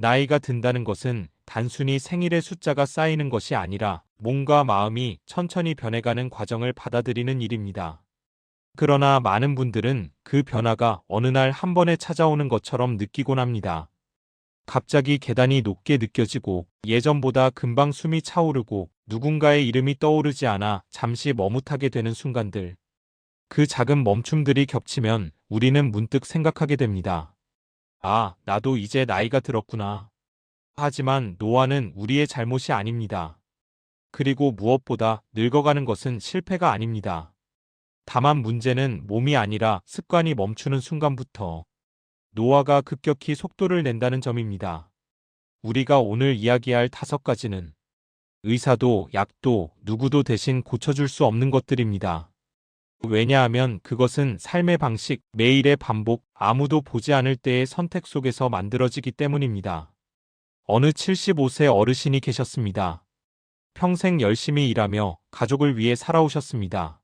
나이가 든다는 것은 단순히 생일의 숫자가 쌓이는 것이 아니라 몸과 마음이 천천히 변해가는 과정을 받아들이는 일입니다. 그러나 많은 분들은 그 변화가 어느 날 한 번에 찾아오는 것처럼 느끼곤 합니다. 갑자기 계단이 높게 느껴지고 예전보다 금방 숨이 차오르고 누군가의 이름이 떠오르지 않아 잠시 머뭇하게 되는 순간들. 그 작은 멈춤들이 겹치면 우리는 문득 생각하게 됩니다. 아, 나도 이제 나이가 들었구나. 하지만 노화는 우리의 잘못이 아닙니다. 그리고 무엇보다 늙어가는 것은 실패가 아닙니다. 다만 문제는 몸이 아니라 습관이 멈추는 순간부터 노화가 급격히 속도를 낸다는 점입니다. 우리가 오늘 이야기할 다섯 가지는 의사도 약도 누구도 대신 고쳐줄 수 없는 것들입니다. 왜냐하면 그것은 삶의 방식, 매일의 반복, 아무도 보지 않을 때의 선택 속에서 만들어지기 때문입니다. 어느 75세 어르신이 계셨습니다. 평생 열심히 일하며 가족을 위해 살아오셨습니다.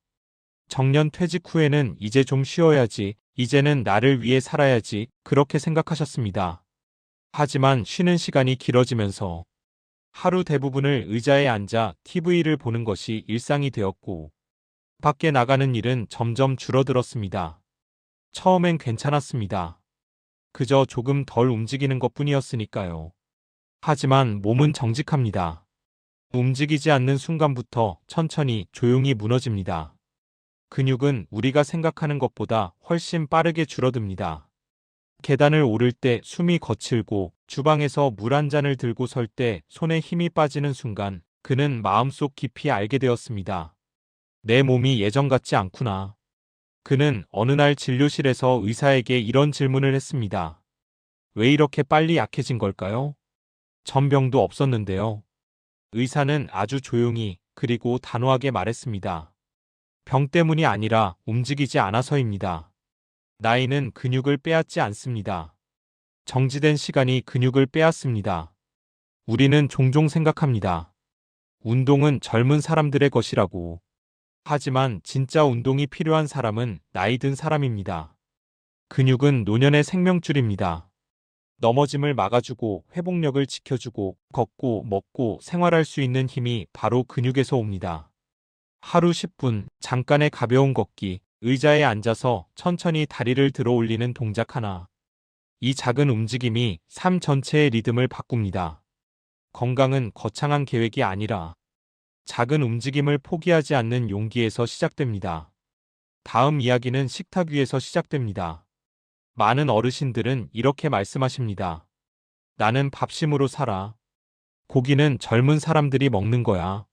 정년 퇴직 후에는 이제 좀 쉬어야지, 이제는 나를 위해 살아야지, 그렇게 생각하셨습니다. 하지만 쉬는 시간이 길어지면서 하루 대부분을 의자에 앉아 TV를 보는 것이 일상이 되었고, 밖에 나가는 일은 점점 줄어들었습니다. 처음엔 괜찮았습니다. 그저 조금 덜 움직이는 것 뿐이었으니까요. 하지만 몸은 정직합니다. 움직이지 않는 순간부터 천천히 조용히 무너집니다. 근육은 우리가 생각하는 것보다 훨씬 빠르게 줄어듭니다. 계단을 오를 때 숨이 거칠고 주방에서 물 한 잔을 들고 설 때 손에 힘이 빠지는 순간 그는 마음속 깊이 알게 되었습니다. 내 몸이 예전 같지 않구나. 그는 어느 날 진료실에서 의사에게 이런 질문을 했습니다. 왜 이렇게 빨리 약해진 걸까요? 전병도 없었는데요. 의사는 아주 조용히 그리고 단호하게 말했습니다. 병 때문이 아니라 움직이지 않아서입니다. 나이는 근육을 빼앗지 않습니다. 정지된 시간이 근육을 빼앗습니다. 우리는 종종 생각합니다. 운동은 젊은 사람들의 것이라고. 하지만 진짜 운동이 필요한 사람은 나이 든 사람입니다. 근육은 노년의 생명줄입니다. 넘어짐을 막아주고 회복력을 지켜주고 걷고 먹고 생활할 수 있는 힘이 바로 근육에서 옵니다. 하루 10분 잠깐의 가벼운 걷기, 의자에 앉아서 천천히 다리를 들어 올리는 동작 하나. 이 작은 움직임이 삶 전체의 리듬을 바꿉니다. 건강은 거창한 계획이 아니라 작은 움직임을 포기하지 않는 용기에서 시작됩니다. 다음 이야기는 식탁 위에서 시작됩니다. 많은 어르신들은 이렇게 말씀하십니다. 나는 밥심으로 살아. 고기는 젊은 사람들이 먹는 거야.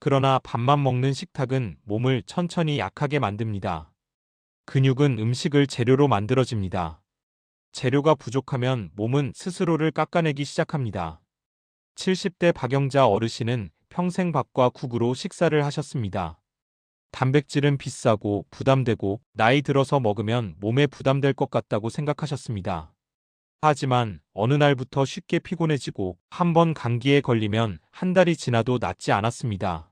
그러나 밥만 먹는 식탁은 몸을 천천히 약하게 만듭니다. 근육은 음식을 재료로 만들어집니다. 재료가 부족하면 몸은 스스로를 깎아내기 시작합니다. 70대 박영자 어르신은 평생 밥과 국으로 식사를 하셨습니다. 단백질은 비싸고 부담되고 나이 들어서 먹으면 몸에 부담될 것 같다고 생각하셨습니다. 하지만 어느 날부터 쉽게 피곤해지고 한 번 감기에 걸리면 한 달이 지나도 낫지 않았습니다.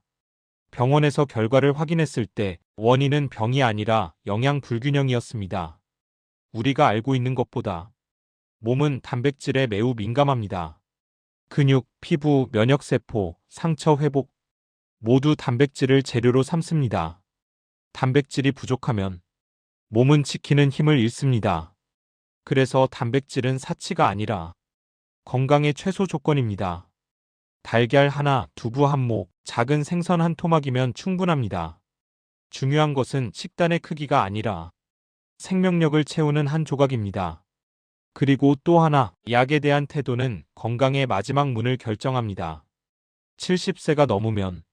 병원에서 결과를 확인했을 때 원인은 병이 아니라 영양 불균형이었습니다. 우리가 알고 있는 것보다 몸은 단백질에 매우 민감합니다. 근육, 피부, 면역세포, 상처 회복 모두 단백질을 재료로 삼습니다. 단백질이 부족하면 몸은 지키는 힘을 잃습니다. 그래서 단백질은 사치가 아니라 건강의 최소 조건입니다. 달걀 하나, 두부 한 목, 작은 생선 한 토막이면 충분합니다. 중요한 것은 식단의 크기가 아니라 생명력을 채우는 한 조각입니다. 그리고 또 하나, 약에 대한 태도는 건강의 마지막 문을 결정합니다. 70세가 넘으면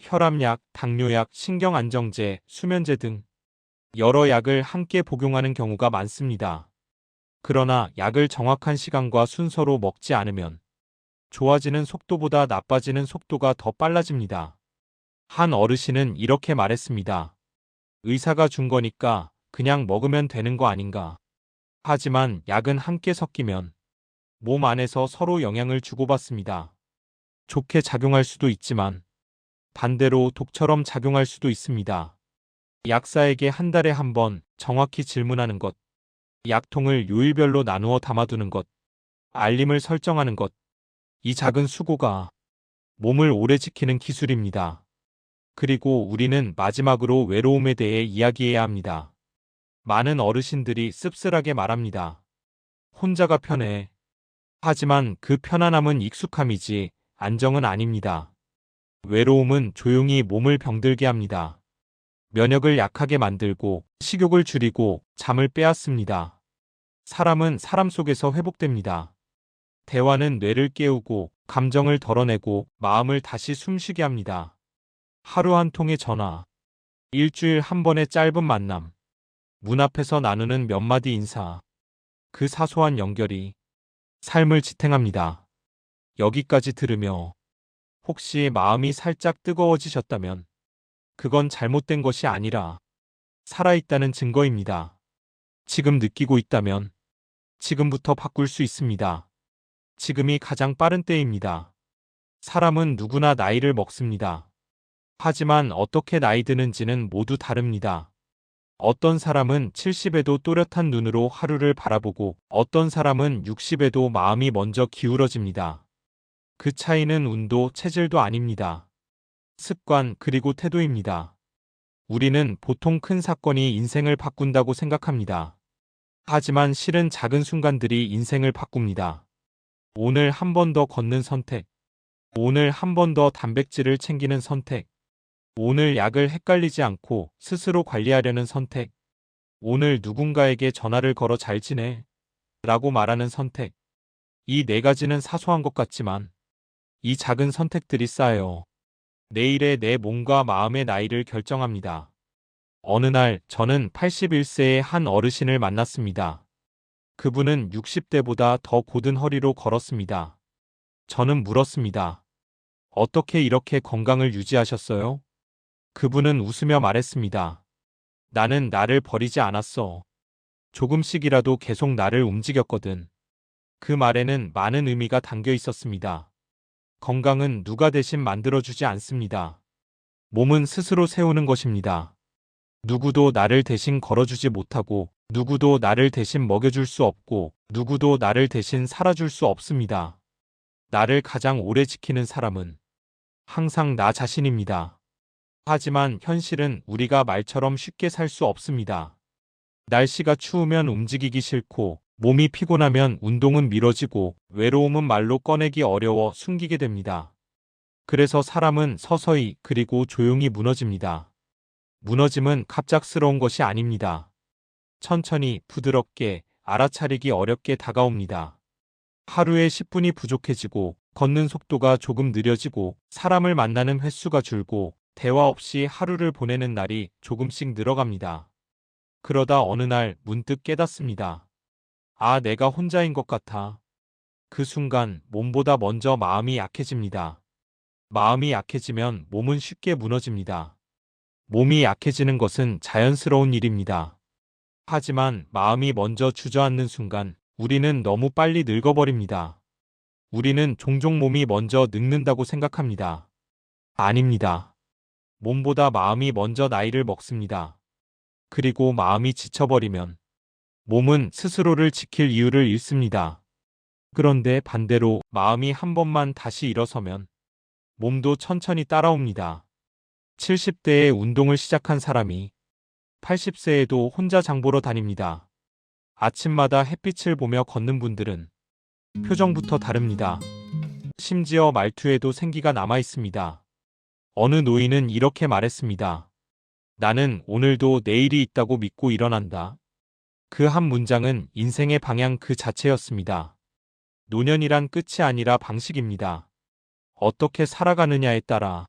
혈압약, 당뇨약, 신경안정제, 수면제 등 여러 약을 함께 복용하는 경우가 많습니다. 그러나 약을 정확한 시간과 순서로 먹지 않으면 좋아지는 속도보다 나빠지는 속도가 더 빨라집니다. 한 어르신은 이렇게 말했습니다. 의사가 준 거니까 그냥 먹으면 되는 거 아닌가. 하지만 약은 함께 섞이면 몸 안에서 서로 영향을 주고받습니다. 좋게 작용할 수도 있지만 반대로 독처럼 작용할 수도 있습니다. 약사에게 한 달에 한 번 정확히 질문하는 것, 약통을 요일별로 나누어 담아두는 것, 알림을 설정하는 것. 이 작은 수고가 몸을 오래 지키는 기술입니다. 그리고 우리는 마지막으로 외로움에 대해 이야기해야 합니다. 많은 어르신들이 씁쓸하게 말합니다. 혼자가 편해. 하지만 그 편안함은 익숙함이지 안정은 아닙니다. 외로움은 조용히 몸을 병들게 합니다. 면역을 약하게 만들고 식욕을 줄이고 잠을 빼앗습니다. 사람은 사람 속에서 회복됩니다. 대화는 뇌를 깨우고 감정을 덜어내고 마음을 다시 숨쉬게 합니다. 하루 한 통의 전화, 일주일 한 번의 짧은 만남, 문 앞에서 나누는 몇 마디 인사, 그 사소한 연결이 삶을 지탱합니다. 여기까지 들으며 혹시 마음이 살짝 뜨거워지셨다면 그건 잘못된 것이 아니라 살아있다는 증거입니다. 지금 느끼고 있다면 지금부터 바꿀 수 있습니다. 지금이 가장 빠른 때입니다. 사람은 누구나 나이를 먹습니다. 하지만 어떻게 나이 드는지는 모두 다릅니다. 어떤 사람은 70에도 또렷한 눈으로 하루를 바라보고 어떤 사람은 60에도 마음이 먼저 기울어집니다. 그 차이는 운도 체질도 아닙니다. 습관 그리고 태도입니다. 우리는 보통 큰 사건이 인생을 바꾼다고 생각합니다. 하지만 실은 작은 순간들이 인생을 바꿉니다. 오늘 한 번 더 걷는 선택. 오늘 한 번 더 단백질을 챙기는 선택. 오늘 약을 헷갈리지 않고 스스로 관리하려는 선택. 오늘 누군가에게 전화를 걸어 잘 지내. 라고 말하는 선택. 이 네 가지는 사소한 것 같지만 이 작은 선택들이 쌓여 내일의 내 몸과 마음의 나이를 결정합니다. 어느 날 저는 81세의 한 어르신을 만났습니다. 그분은 60대보다 더 고든 허리로 걸었습니다. 저는 물었습니다. 어떻게 이렇게 건강을 유지하셨어요? 그분은 웃으며 말했습니다. 나는 나를 버리지 않았어. 조금씩이라도 계속 나를 움직였거든. 그 말에는 많은 의미가 담겨 있었습니다. 건강은 누가 대신 만들어주지 않습니다. 몸은 스스로 세우는 것입니다. 누구도 나를 대신 걸어주지 못하고, 누구도 나를 대신 먹여줄 수 없고, 누구도 나를 대신 살아줄 수 없습니다. 나를 가장 오래 지키는 사람은 항상 나 자신입니다. 하지만 현실은 우리가 말처럼 쉽게 살 수 없습니다. 날씨가 추우면 움직이기 싫고, 몸이 피곤하면 운동은 미뤄지고, 외로움은 말로 꺼내기 어려워 숨기게 됩니다. 그래서 사람은 서서히 그리고 조용히 무너집니다. 무너짐은 갑작스러운 것이 아닙니다. 천천히 부드럽게 알아차리기 어렵게 다가옵니다. 하루에 10분이 부족해지고 걷는 속도가 조금 느려지고 사람을 만나는 횟수가 줄고 대화 없이 하루를 보내는 날이 조금씩 늘어갑니다. 그러다 어느 날 문득 깨닫습니다. 아, 내가 혼자인 것 같아. 그 순간 몸보다 먼저 마음이 약해집니다. 마음이 약해지면 몸은 쉽게 무너집니다. 몸이 약해지는 것은 자연스러운 일입니다. 하지만 마음이 먼저 주저앉는 순간 우리는 너무 빨리 늙어버립니다. 우리는 종종 몸이 먼저 늙는다고 생각합니다. 아닙니다. 몸보다 마음이 먼저 나이를 먹습니다. 그리고 마음이 지쳐버리면 몸은 스스로를 지킬 이유를 잃습니다. 그런데 반대로 마음이 한 번만 다시 일어서면 몸도 천천히 따라옵니다. 70대에 운동을 시작한 사람이 80세에도 혼자 장보러 다닙니다. 아침마다 햇빛을 보며 걷는 분들은 표정부터 다릅니다. 심지어 말투에도 생기가 남아 있습니다. 어느 노인은 이렇게 말했습니다. 나는 오늘도 내일이 있다고 믿고 일어난다. 그 한 문장은 인생의 방향 그 자체였습니다. 노년이란 끝이 아니라 방식입니다. 어떻게 살아가느냐에 따라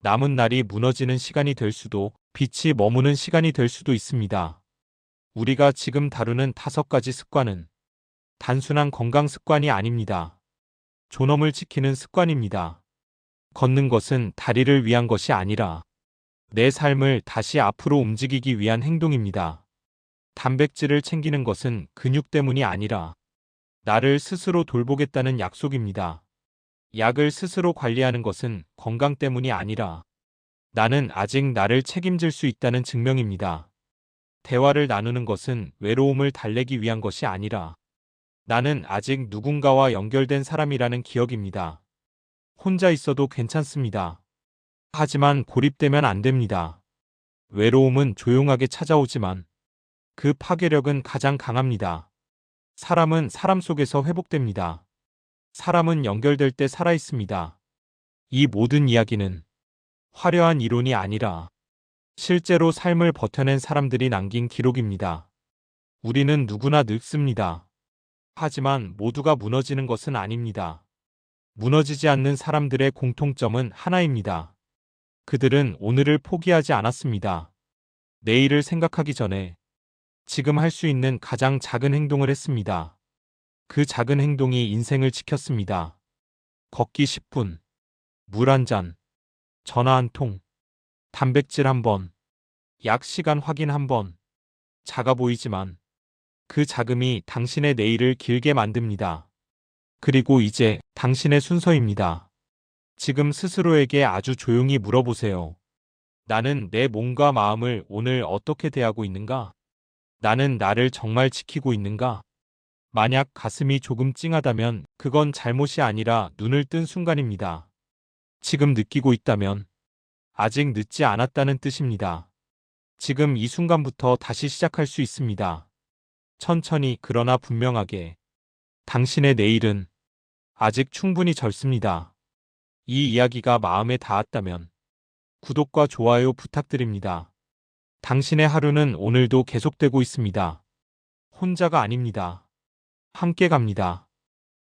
남은 날이 무너지는 시간이 될 수도 빛이 머무는 시간이 될 수도 있습니다. 우리가 지금 다루는 다섯 가지 습관은 단순한 건강 습관이 아닙니다. 존엄을 지키는 습관입니다. 걷는 것은 다리를 위한 것이 아니라 내 삶을 다시 앞으로 움직이기 위한 행동입니다. 단백질을 챙기는 것은 근육 때문이 아니라 나를 스스로 돌보겠다는 약속입니다. 약을 스스로 관리하는 것은 건강 때문이 아니라 나는 아직 나를 책임질 수 있다는 증명입니다. 대화를 나누는 것은 외로움을 달래기 위한 것이 아니라 나는 아직 누군가와 연결된 사람이라는 기억입니다. 혼자 있어도 괜찮습니다. 하지만 고립되면 안 됩니다. 외로움은 조용하게 찾아오지만 그 파괴력은 가장 강합니다. 사람은 사람 속에서 회복됩니다. 사람은 연결될 때 살아 있습니다. 이 모든 이야기는 화려한 이론이 아니라 실제로 삶을 버텨낸 사람들이 남긴 기록입니다. 우리는 누구나 늙습니다. 하지만 모두가 무너지는 것은 아닙니다. 무너지지 않는 사람들의 공통점은 하나입니다. 그들은 오늘을 포기하지 않았습니다. 내일을 생각하기 전에 지금 할 수 있는 가장 작은 행동을 했습니다. 그 작은 행동이 인생을 지켰습니다. 걷기 10분, 물 한 잔, 전화 한 통, 단백질 한 번, 약 시간 확인 한 번. 작아 보이지만 그 자금이 당신의 내일을 길게 만듭니다. 그리고 이제 당신의 순서입니다. 지금 스스로에게 아주 조용히 물어보세요. 나는 내 몸과 마음을 오늘 어떻게 대하고 있는가? 나는 나를 정말 지키고 있는가? 만약 가슴이 조금 찡하다면 그건 잘못이 아니라 눈을 뜬 순간입니다. 지금 느끼고 있다면 아직 늦지 않았다는 뜻입니다. 지금 이 순간부터 다시 시작할 수 있습니다. 천천히 그러나 분명하게 당신의 내일은 아직 충분히 젊습니다. 이 이야기가 마음에 닿았다면 구독과 좋아요 부탁드립니다. 당신의 하루는 오늘도 계속되고 있습니다. 혼자가 아닙니다. 함께 갑니다.